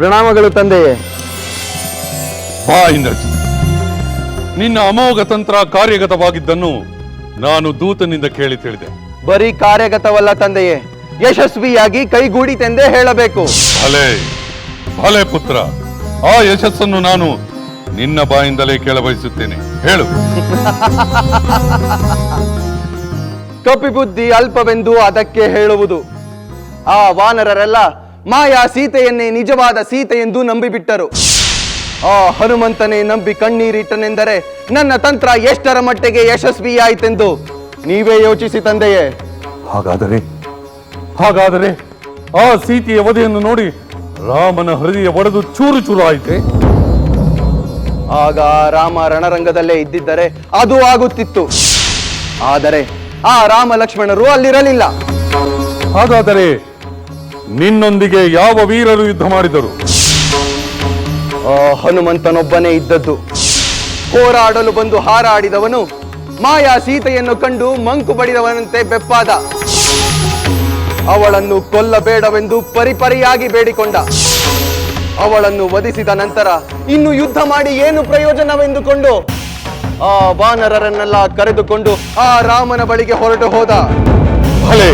ಪ್ರಣಾಮಗಳು ತಂದೆಯೇ. ಬಾ ಇಂದ್ರಜಿ. ನಿನ್ನ ಅಮೋಘ ತಂತ್ರ ಕಾರ್ಯಗತವಾಗಿದ್ದನ್ನು ನಾನು ದೂತನಿಂದ ಕೇಳಿ ತಿಳಿದೆ. ಬರೀ ಕಾರ್ಯಗತವಲ್ಲ ತಂದೆಯೇ ಯಶಸ್ವಿಯಾಗಿ ಕೈಗೂಡಿತೆಂದೇ ಹೇಳಬೇಕು. ಭಲೆ ಭಲೆ ಪುತ್ರ ಆ ಯಶಸ್ಸನ್ನು ನಾನು ನಿನ್ನ ಬಾಯಿಂದಲೇ ಕೇಳಬಯಸುತ್ತೇನೆ. ಹೇಳು. ಕಪಿಬುದ್ಧಿ ಅಲ್ಪವೆಂದು ಅದಕ್ಕೆ ಹೇಳುವುದು. ಆ ವಾನರರೆಲ್ಲ ಮಾಯಾ ಸೀತೆಯನ್ನೇ ನಿಜವಾದ ಸೀತೆ ಎಂದು ನಂಬಿಬಿಟ್ಟರು. ಆ ಹನುಮಂತನೇ ನಂಬಿ ಕಣ್ಣೀರಿಟ್ಟನೆಂದರೆ ನನ್ನ ತಂತ್ರ ಎಷ್ಟರ ಮಟ್ಟಿಗೆ ಯಶಸ್ವಿಯಾಯಿತೆಂದು ನೀವೇ ಯೋಚಿಸಿ ತಂದೆಯೇ. ಹಾಗಾದರೆ ಹಾಗಾದರೆ ಆ ಸೀತೆಯ ವಧೆಯನ್ನು ನೋಡಿ ರಾಮನ ಹೃದಯ ಒಡೆದು ಚೂರು ಚೂರು ಆಯಿತೆ? ಆಗ ರಾಮ ರಣರಂಗದಲ್ಲೇ ಇದ್ದಿದ್ದರೆ ಅದು ಆಗುತ್ತಿತ್ತು. ಆದರೆ ಆ ರಾಮ ಲಕ್ಷ್ಮಣರು ಅಲ್ಲಿರಲಿಲ್ಲ. ಹಾಗಾದರೆ ನಿನ್ನೊಂದಿಗೆ ಯಾವ ವೀರರು ಯುದ್ಧ ಮಾಡಿದರು? ಆ ಹನುಮಂತನೊಬ್ಬನೇ ಇದ್ದದ್ದು. ಹೋರಾಡಲು ಬಂದು ಹಾರಾಡಿದವನು ಮಾಯಾ ಸೀತೆಯನ್ನು ಕಂಡು ಮಂಕು ಬಡಿದವನಂತೆ ಬೆಪ್ಪಾದ. ಅವಳನ್ನು ಕೊಲ್ಲಬೇಡವೆಂದು ಪರಿಪರಿಯಾಗಿ ಬೇಡಿಕೊಂಡ. ಅವಳನ್ನು ವಧಿಸಿದ ನಂತರ ಇನ್ನು ಯುದ್ಧ ಮಾಡಿ ಏನು ಪ್ರಯೋಜನವೆಂದುಕೊಂಡು ಆ ಬಾನರರನ್ನೆಲ್ಲ ಕರೆದುಕೊಂಡು ಆ ರಾಮನ ಬಳಿಗೆ ಹೊರಟು ಹೋದ. ಭಲೆ